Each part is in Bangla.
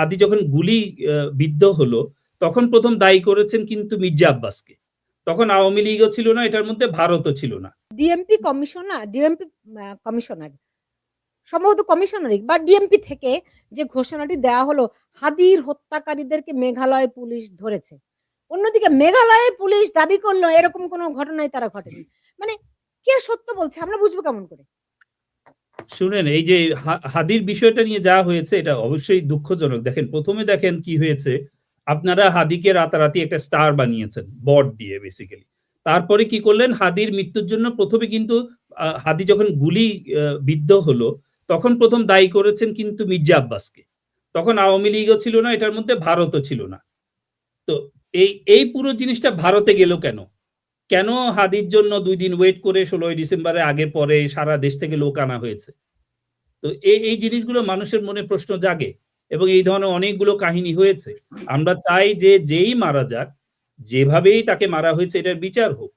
হাদি যখন গুলি বিদ্ধ হলো, তখন প্রথম দায়ী করেছেন কিন্তু মির্জা আব্বাসকে। তখন আওয়ামী লীগও ছিল না, এটার মধ্যে ভারতও ছিল না। ডিএমপি কমিশনার ডিএমপি কমিশনার, সম্ভবত কমিশনারই, বা ডিএমপি থেকে যে ঘোষণাটি দেওয়া হলো, হাদির হত্যাকারীদেরকে মেঘালয় পুলিশ ধরেছে। অন্যদিকে মেঘালয়ে পুলিশ দাবি করল, এরকম কোনো ঘটনাই তারা ঘটেনি। মানে কে সত্য বলছে? আমরা বুঝব কেমন করে? শুনেন, এই যে হাদির বিষয়টা নিয়ে যা হয়েছে, এটা অবশ্যই দুঃখজনক। দেখেন, প্রথমে দেখেন কি হয়েছে। আপনারা হাদিকে রাতারাতি একটা স্টার বানিয়েছেন, বট দিয়ে বেসিক্যালি তারপরে কি করলেন? হাদির মৃত্যুর জন্য প্রথমে কিন্তু হাদি যখন গুলি বিদ্ধ হলো, তখন প্রথম দায়ী করেছেন কিন্তু মির্জা আব্বাসকে। তখন আওয়ামী লীগও ছিল না, এটার মধ্যে ভারতও ছিল না। তো এই এই পুরো জিনিসটা ভারতে গেল কেন? কেন হাদির জন্য দুই দিন ওয়েট করে ষোলোই ডিসেম্বরে আগে পরে সারা দেশ থেকে লোক আনা হয়েছে? তো এই এই জিনিসগুলো মানুষের মনে প্রশ্ন জাগে এবং এই ধরনের অনেকগুলো কাহিনী হয়েছে। আমরা চাই যে যেই মারা যাক, যেভাবেই তাকে মারা হয়েছে এটার বিচার হোক,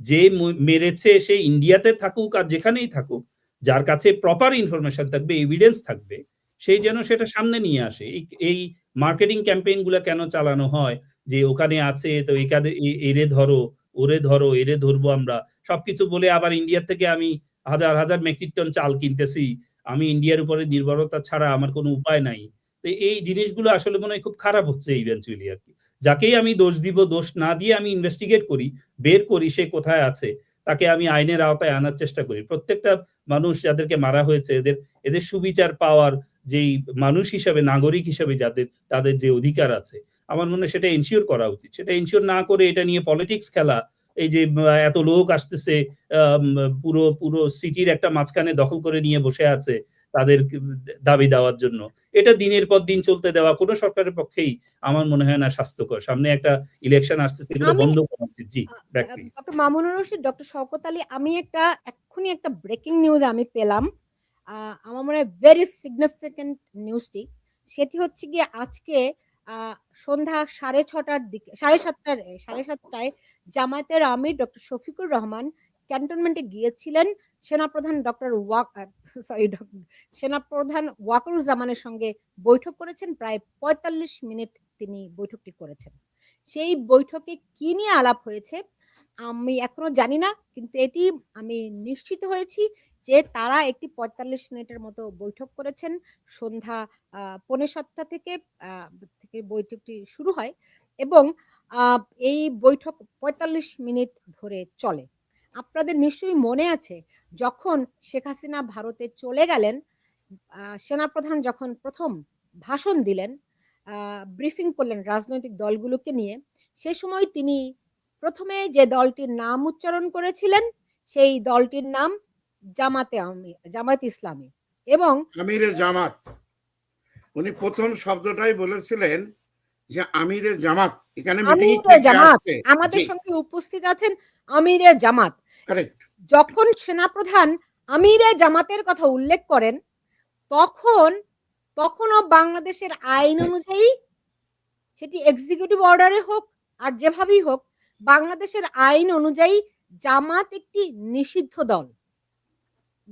যে মেরেছে সে ইন্ডিয়াতে থাকুক আর যেখানেই থাকুক, যার কাছে প্রপার ইনফরমেশন থাকবে এভিডেন্স থাকবে সেই যেন সেটা সামনে নিয়ে আসে। এই- মার্কেটিং ক্যাম্পেইনগুলা কেন চালানো হয়? যে ওখানে আছে, তো এখানে এরে ধরো ওরে ধরো, এরে ধরবো আমরা। সবকিছু বলে আবার ইন্ডিয়ার থেকে আমি হাজার হাজার মেট্রিক টন চাল কিনতেছি। আমি ইন্ডিয়ার উপরে নির্ভরতা ছাড়া আমার কোনো উপায় নাই। তো এই জিনিসগুলো আসলে মনে হয় খুব খারাপ হচ্ছে ইভেন্চুয়ালি আর কি। যাকেই আমি দোষ দিব, দোষ না দিয়ে আমি ইনভেস্টিগেট করি, বের করি সে কোথায় আছে, তাকে আমি আইনের আওতায় আনার চেষ্টা করি। প্রত্যেকটা মানুষ যাদেরকে মারা হয়েছে, এদের এদের সুবিচার পাওয়ার যেই মানুষ হিসাবে, নাগরিক হিসাবে যাদের, তাদের যে অধিকার আছে আমার মনে হয় সেটা এনশিওর করা উচিত। সেটা এনশিওর না করে এটা নিয়ে পলিটিক্স খেলা এই যে এত লোক আসতেছে পুরো পুরো সিটির একটা মাঝখানে দখল করে নিয়ে বসে আছে তাদের দাবি দেওয়ার জন্য। এটা দিনের পর দিন চলতে দেওয়া কোনো সরকারের পক্ষেই আমার মনে হয় না স্বাস্থ্যকর। সামনে একটা ইলেকশন আসতেছে এগুলো বন্ধ করা উচিত। জি. ডক্টর মামুনুর রশিদ ডক্টর শওকত আলী আমি একটা এক্ষুনি একটা ব্রেকিং নিউজ আমি পেলাম। আমার মনে হয় ভেরি সিগনিফিকেন্ট নিউজটি সেটি হচ্ছে গিয়ে আজকে সন্ধ্যা সাড়ে ছটার দিকে, সাড়ে সাতটার সাড়ে সাতটায় জামায়াতের আমির ডক্টর শফিকুর রহমান ক্যান্টনমেন্টে গিয়েছিলেন সেনাপ্রধান ডক্টর ওয়াক সরি সেনাপ্রধান ওয়াকরুজ্জামানের সঙ্গে বৈঠক করেছেন। প্রায় পঁয়তাল্লিশ মিনিট তিনি বৈঠকটি করেছেন। সেই বৈঠকে কি নিয়ে আলাপ হয়েছে আমি এখনও জানি না, কিন্তু এটি আমি নিশ্চিত হয়েছি যে তারা একটি পঁয়তাল্লিশ মিনিটের মতো বৈঠক করেছেন। সন্ধ্যা পৌনে সাতটা থেকে থেকে বৈঠকটি শুরু হয় এবং এই বৈঠক পঁয়তাল্লিশ মিনিট ধরে চলে। আপনাদের নিশ্চয়ই মনে আছে, যখন শেখ হাসিনা ভারতে চলে গেলেন সেনাপ্রধান যখন প্রথম ভাষণ দিলেন ব্রিফিং করলেন রাজনৈতিক দলগুলোকে নিয়ে, সে সময় তিনি প্রথমে যে দলটির নাম উচ্চারণ করেছিলেন, সেই দলটির নাম জামাতে জামাত ইসলামী এবং জামাত। উনি প্রথম শব্দটাই বলেছিলেন যে আমিরে জামাত। এখানে জামাত। আমাদের সঙ্গে উপস্থিত আছেন আমিরে জামাত। কারেক্ট যখন সেনাপ্রধান আমিরে জামাতের কথা উল্লেখ করেন তখন তখনও বাংলাদেশের আইন অনুযায়ী সেটি এক্সিকিউটিভ অর্ডারে হোক আর যেভাবেই হোক বাংলাদেশের আইন অনুযায়ী জামাত একটি নিষিদ্ধ দল।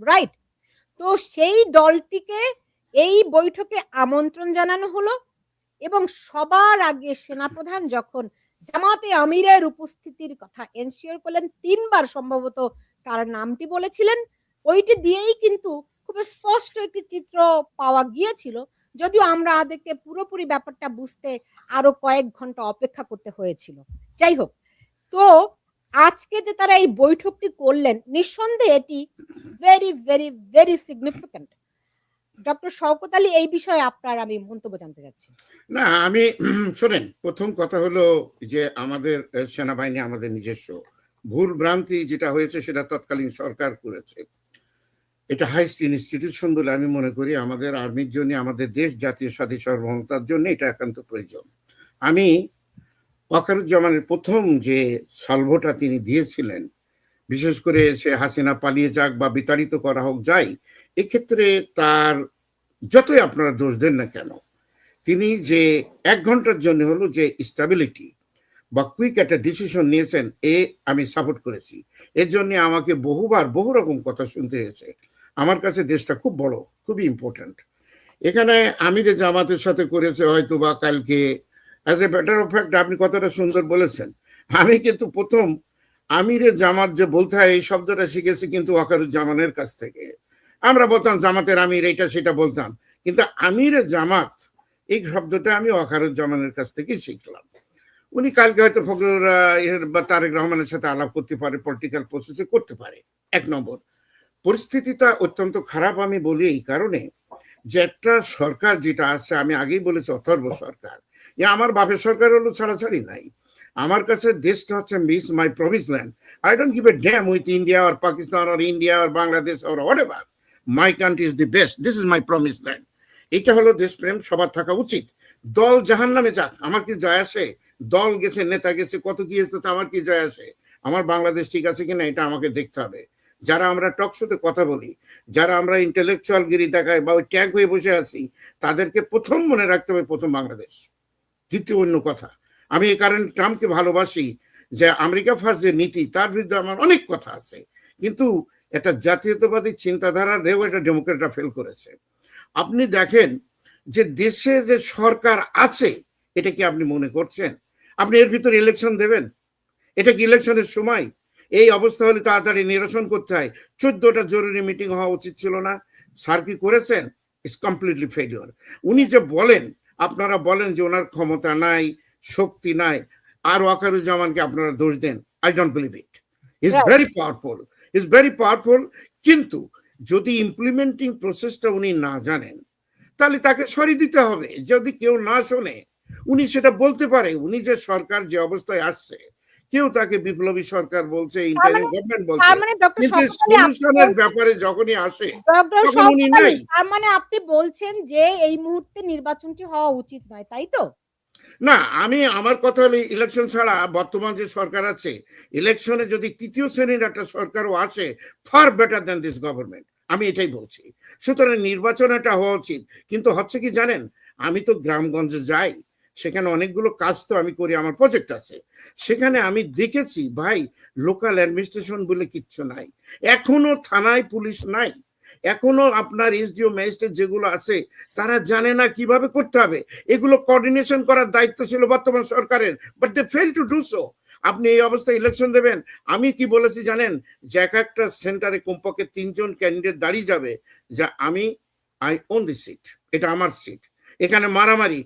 রাইট তো সেই দলটিকে এই বৈঠকে আমন্ত্রণ জানানো হলো এবং সবার আগে সেনাপ্রধান যখন জামাতে আমিরের উপস্থিতির কথা এনশিওর করলেন, তিনবার সম্ভবত তার নামটি বলেছিলেন। ওইটি দিয়েই কিন্তু খুব স্পষ্ট একটি চিত্র পাওয়া গিয়েছিল। যদিও আমরা আদেরকে পুরোপুরি ব্যাপারটা বুঝতে আরও কয়েক ঘণ্টা অপেক্ষা করতে হয়েছিল। যাই হোক, তো আজকে যে তারা এই বৈঠকটি করলেন, নিঃসন্দেহে এটি very very very significant doctor Shawkat Ali এই বিষয়ে আপনার আমি মন্তব্য জানতে চাচ্ছি। না, আমি শোনেন, প্রথম কথা হলো যে আমাদের সেনাবাহিনী আমাদের নিজস্ব। ভুল ভ্রান্তি যেটা হয়েছে সেটা তৎকালীন সরকার করেছে। এটা হাইস্ট ইনস্টিটিউশন বলে আমি মনে করি। আমাদের আর্মির জন্য, আমাদের দেশ জাতীয় স্বাধীন সার্বভৌমতার জন্য এটা একান্ত প্রয়োজন। আমি ওয়াকারুজ্জামানের প্রথম যে সলভটা তিনি দিয়েছিলেন, বিশেষ করে সে হাসিনা পালিয়ে যাক বা বিতাড়িত করা হোক যাই এক্ষেত্রে তার যতই আপনারা দোষ দেন না কেন, তিনি যে এক ঘণ্টার জন্য হলো যে স্টাবিলিটি বা কুইক একটা ডিসিশন নিয়েছেন, এ আমি সাপোর্ট করেছি। এর জন্য আমাকে বহুবার বহু রকম কথা শুনতে হয়েছে। আমার কাছে দেশটা খুব বড়, খুবই ইম্পর্ট্যান্ট এখানে আমিরে জামাতের সাথে করেছে হয়তো বা কালকে as a matter of fact আপনি কথাটা সুন্দর বলেছেন। আমি কিন্তু প্রথম আমিরে জামাত যে বলতে হয়, এই শব্দটা শিখেছি কিন্তু ওয়াকারুজ্জামানের কাছ থেকে। আমরা বলতাম জামাতের আমির এটা সেটা বলতাম। কিন্তু আমিরে জামাত, এই শব্দটা আমি ওয়াকারুজ্জামানের কাছ থেকেই শিখলাম। উনি কালকে হয়তো ফখরুল বা তারেক রহমানের সাথে আলাপ করতে পারে পলিটিক্যাল প্রসেসে করতে পারে। এক নম্বর, পরিস্থিতিটা অত্যন্ত খারাপ আমি বলি এই কারণে যে একটা সরকার যেটা আছে, আমি আগেই বলেছি অথর্ব সরকার। এ আমার বাপের সরকার হলো ছাড়াছাড়ি নাই। আমার কাছে দেশটা হচ্ছে miss my promise land I don't give a damn with India আর পাকিস্তান আর ইন্ডিয়া আর বাংলাদেশ আর whatever my country is the best this is my promise land এটা হলো দেশপ্রেম সবার থাকা উচিত। দল জাহান নামে যাক, আমার কি যায় আসে? দল গেছে, নেতা গেছে, কত কি হয়েছে, তো আমার কি যায় আসে? আমার বাংলাদেশ ঠিক আছে কিনা, এটা আমাকে দেখতে হবে। যারা আমরা টকশোতে কথা বলি, যারা আমরা ইন্টেলেকচুয়াল গিরি দেখাই বা ওই ট্যাঙ্ক হয়ে বসে আছি, তাদেরকে প্রথম মনে রাখতে হবে প্রথম বাংলাদেশ। দ্বিতীয় অন্য কথা, আমি এই কারণে ট্রাম্পকে ভালোবাসি যে আমেরিকা ফার্স্ট যে নীতি, তার বিরুদ্ধে আমার অনেক কথা আছে। কিন্তু একটা জাতীয়তাবাদী চিন্তাধারা রেও এটা ডেমোক্রেটরা ফেল করেছে। আপনি দেখেন যে দেশে যে সরকার আছে এটা কি আপনি মনে করছেন? আপনি এর ভিতরে ইলেকশন দেবেন? এটা কি ইলেকশনের সময়? এই অবস্থা হলে তাড়াতাড়ি নিরসন করতে হয়। চোদ্দটা জরুরি মিটিং হওয়া উচিত ছিল না। স্যার কি করেছেন? ইস কমপ্লিটলি ফেলিওর উনি যে বলেন আপনারা বলেন যে ওনার ক্ষমতা নাই শক্তি নাই আর ওয়াকারুজ্জামানকে আপনারা দোষ দেন। I don't believe it is very powerful is very powerful কিন্তু যদি ইমপ্লিমেন্টিং প্রসেসটা উনি না জানেন তাহলে তাকে সরিয়ে দিতে হবে। যদি কেউ না শোনে উনি সেটা বলতে পারে। উনি যে সরকার যে অবস্থায় আসছে কেউ তাকে বিপ্লবী সরকার বলছে ইন্টারিম গভর্নমেন্ট বলছে মানে কিন্তু সলিউশনের ব্যাপারে যখনই আসে তখন উনি নাই। তার মানে আপনি বলছেন যে এই মুহূর্তে নির্বাচনটি হওয়া উচিত নয় তাই তো? না, আমি আমার কথা হলো ইলেকশন ছাড়া বর্তমান যে সরকার আছে ইলেকশনে যদি তৃতীয় শ্রেণির একটা সরকারও আসে far better than this government আমি এটাই বলছি। সুতরাং নির্বাচন এটা হওয়া উচিত। কিন্তু হচ্ছে কি জানেন, আমি তো গ্রামগঞ্জে যাই, সেখানে অনেকগুলো কাজ তো আমি করি, আমার প্রজেক্ট আছে। সেখানে আমি দেখেছি, ভাই লোকাল অ্যাডমিনিস্ট্রেশন বলে কিচ্ছু নাই। এখনও থানায় পুলিশ নাই। এখনও আপনার এসডিও ম্যাজিস্ট্রেট যেগুলো আছে, তারা জানে না কীভাবে করতে হবে। এগুলো কোঅর্ডিনেশন করার দায়িত্ব ছিল বর্তমান সরকারের but they fail to do so আপনি এই অবস্থায় ইলেকশন দেবেন। আমি কি বলেছি জানেন? যে এক একটা সেন্টারে কমপক্ষে তিনজন ক্যান্ডিডেট দাঁড়িয়ে যাবে, যা আমি আই ওন দি সিট এটা আমার সিট এখানে মারামারি।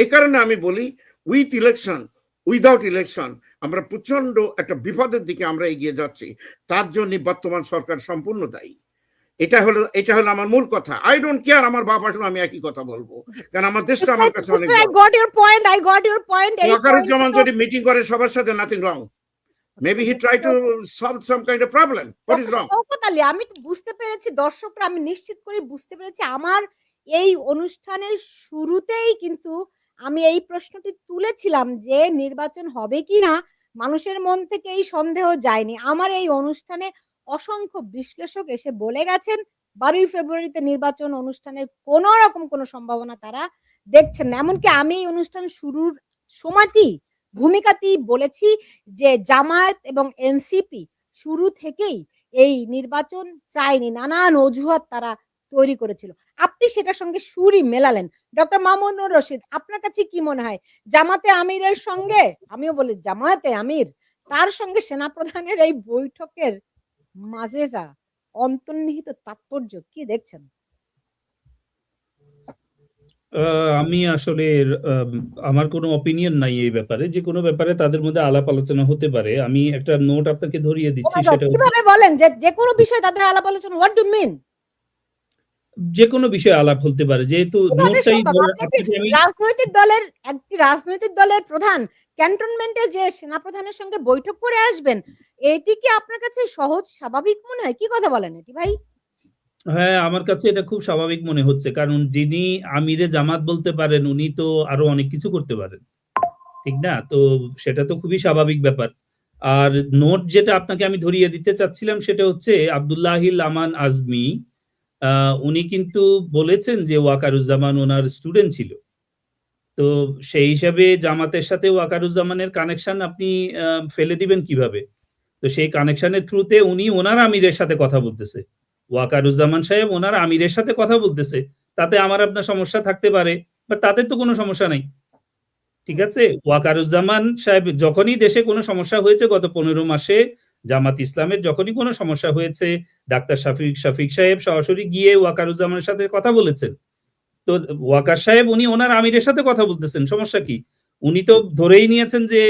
এই কারণে আমি বলি উইথ ইলেকশন উইদাউট ইলেকশন আমরা প্রচণ্ড একটা বিপদের দিকে আমরা এগিয়ে যাচ্ছি। তার জন্য বর্তমান সরকার সম্পূর্ণ দায়ী। এটা হলো এটা হলো আমার মূল কথা। আই ডোন্ট কেয়ার আমার বাবা আসলে আমি একই কথা বলব। কারণ আমার দেশটা আমার কাছে অনেক I got your point I got your point Wakeruzzaman যদি মিটিং করে সবার সাথে nothing wrong maybe he try to solve some kind of problem what is wrong Shawkat আমি তো বুঝতে পেরেছি দর্শকরা আমি নিশ্চিত করে বুঝতে পেরেছি আমার এই অনুষ্ঠানের শুরুতেই কিন্তু আমি এই প্রশ্নটি তুলেছিলাম যে নির্বাচন হবে কি না মানুষের মন থেকে এই সন্দেহ যায়নি। আমার এই অনুষ্ঠানে অসংখ্য বিশ্লেষক এসে বলে গেছেন, বারোই ফেব্রুয়ারিতে নির্বাচন অনুষ্ঠানের কোনো রকম কোনো সম্ভাবনা তারা দেখছেন না। এমনকি আমি এই অনুষ্ঠান শুরুর সময়তেই, ভূমিকাতেই বলেছি যে জামায়াত এবং এনসিপি শুরু থেকেই এই নির্বাচন চায়নি, নানান অজুহাত তারা তৈরি করেছিল। আপনি সেটার সঙ্গে সুরই মেলালেন। ডক্টর মামুনুর রশিদ, আপনার কাছে কি মনে হয়? জামাতে আমিরের সঙ্গে, আমিও বলি জামায়াতে আমির, তার সঙ্গে সেনাপ্রধানের এই বৈঠকের যা অন্তর্নিহিত তাৎপর্য কি দেখছেন? আমি আসলে আম, আমার কোনো অপিনিয়ন নাই এই ব্যাপারে। যে কোনো ব্যাপারে তাদের মধ্যে আলাপ আলোচনা হতে পারে। আমি একটা নোট আপনাকে ধরিয়ে দিচ্ছি সেটা কীভাবে বলেন যে যে কোনো বিষয়ে তাদের আলাপ আলোচনা হোয়াট ডু মিন যে কোনো বিষয়ে আলাপ হতে পারে যেহেতু রাজনৈতিক দলের একটি রাজনৈতিক দলের প্রধান ক্যান্টনমেন্টে যে সেনাপ্রধানের সঙ্গে বৈঠক করে আসবেন এটি কি আপনার কাছে সহজ স্বাভাবিক মনে হয়? কি কথা বলেন এটি ভাই? হ্যাঁ আমার কাছে এটা খুব স্বাভাবিক মনে হচ্ছে কারণ যিনি আমিরে জামাত বলতে পারেন উনি তো আরও অনেক কিছু করতে পারেন। ঠিক না? তো সেটা তো খুবই স্বাভাবিক ব্যাপার। আর নোট যেটা আপনাকে আমি ধরিয়ে দিতে চাচ্ছিলাম সেটা হচ্ছে আব্দুল্লাহিল আমান আজমি উনি কিন্তু বলেছেন যে ওয়াকারুজ্জামান ওনার স্টুডেন্ট ছিল। তো সেই হিসাবে জামাতের সাথে ওয়াকারুজ্জামানের কানেকশন আপনি ফেলে দিবেন কীভাবে? তো সেই কানেকশনের থ্রুতে উনি ওনার আমিরের সাথে কথা বলতেছে। ওয়াকারুজ্জামান সাহেব ওনার আমিরের সাথে কথা বলতেছে। তাতে আমার আপনার সমস্যা থাকতে পারে বা তাদের তো কোনো সমস্যা নাই। ঠিক আছে? ওয়াকারুজ্জামান সাহেব, যখনই দেশে কোনো সমস্যা হয়েছে গত পনেরো মাসে জামাত ইসলামের যখনই কোনো সমস্যা হয়েছে, ডাক্তার শফিক শফিক সাহেব সরাসরি গিয়ে ওয়াকারুজ্জামানের সাথে কথা বলেছেন। তো ওয়াকার সাহেব উনি ওনার আমিরের সাথে কথা বলতেছেন, সমস্যা কি? উনি তো ধরেই নিয়েছেন যে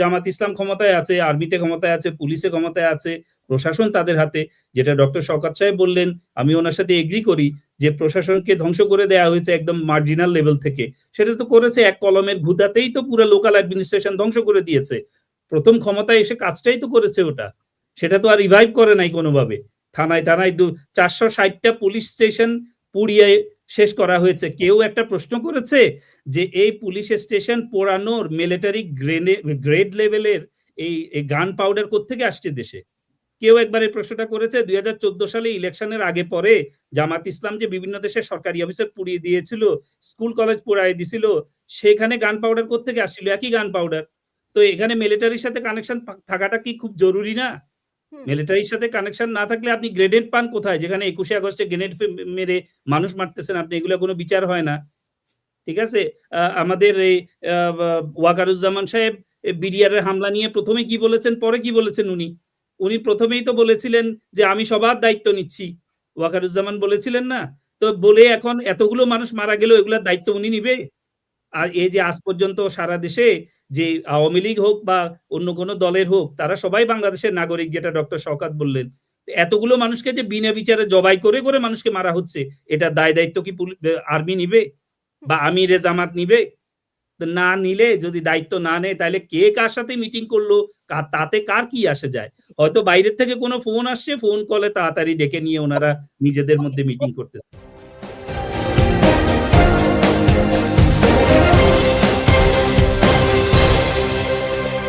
জামাত ইসলাম ক্ষমতায় আছে, আর্মিতে ক্ষমতায় আছে, পুলিশে ক্ষমতায় আছে, প্রশাসন তাদের হাতে। যেটা ডক্টর শওকত সাহেব বললেন, আমি ওনার সাথে এগ্রি করি যে প্রশাসনকে ধ্বংস করে দেওয়া হয়েছে একদম মার্জিনাল লেভেল থেকে। সেটা তো করেছে এক কলমের ঘুদাতেই তো পুরো লোকাল অ্যাডমিনিস্ট্রেশন ধ্বংস করে দিয়েছে। প্রথম ক্ষমতায় এসে কাজটাই তো করেছে ওটা। সেটা তো আর রিভাইভ করে নাই কোনোভাবে। থানায় থানায় দু চারশো ষাটটা পুলিশ স্টেশন পুড়িয়ে শেষ করা হয়েছে। কেউ একটা প্রশ্ন করেছে যে এই পুলিশ স্টেশন পোড়ানোর মিলিটারি গ্রেনে গ্রেড লেভেলের এই গান পাউডার কোত্থেকে আসছে দেশে? কেউ একবার এই প্রশ্নটা করেছে, দুই হাজার চোদ্দ সালে ইলেকশনের আগে পরে জামাত ইসলাম যে বিভিন্ন দেশের সরকারি অফিসার পুড়িয়ে দিয়েছিল স্কুল কলেজ পুড়াই দিছিল, সেখানে গান পাউডার কোত্থেকে আসছিল? একই গান পাউডার তো এখানে মিলিটারির সাথে কানেকশন থাকাটা কি খুব জরুরি না? মিলিটারির সাথে কানেকশন না থাকলে আপনি গ্রেনেড পান কোথায়? যেখানে একুশে আগস্টে গ্রেনেড মেরে মানুষ মারতেছেন আপনি এগুলো কোনো বিচার হয় না। ঠিক আছে? আমাদের এই ওয়াকারুজ্জামান সাহেব বিডিআর হামলা নিয়ে প্রথমে কি বলেছেন পরে কি বলেছেন উনি? উনি প্রথমেই তো বলেছিলেন যে আমি সবার দায়িত্ব নিচ্ছি। ওয়াকারুজ্জামান বলেছিলেন না? তো বলে এখন এতগুলো মানুষ মারা গেল এগুলোর দায়িত্ব উনি নিবে? এই যে আজ পর্যন্ত সারা দেশে যে আওয়ামী লীগ হোক বা অন্য কোনো দলের হোক, তারা সবাই বাংলাদেশের নাগরিক, যেটা ডক্টর শওকাত বললেন। এতগুলো মানুষকে যে বিনা বিচারে জবাই করে করে মানুষকে মারা হচ্ছে, এটা দায় দায়িত্ব কি আর্মি নিবে? বা আমিরে জামাত নিবে? না নিলে, যদি দায়িত্ব না নেয়, তাহলে কে কার সাথে মিটিং করল? তাতে কার কি আসে যায়? হয়তো বাইরের থেকে কোনো ফোন আসছে ফোন কলে তাড়াতাড়ি ডেকে নিয়ে ওনারা নিজেদের মধ্যে মিটিং করতেছে।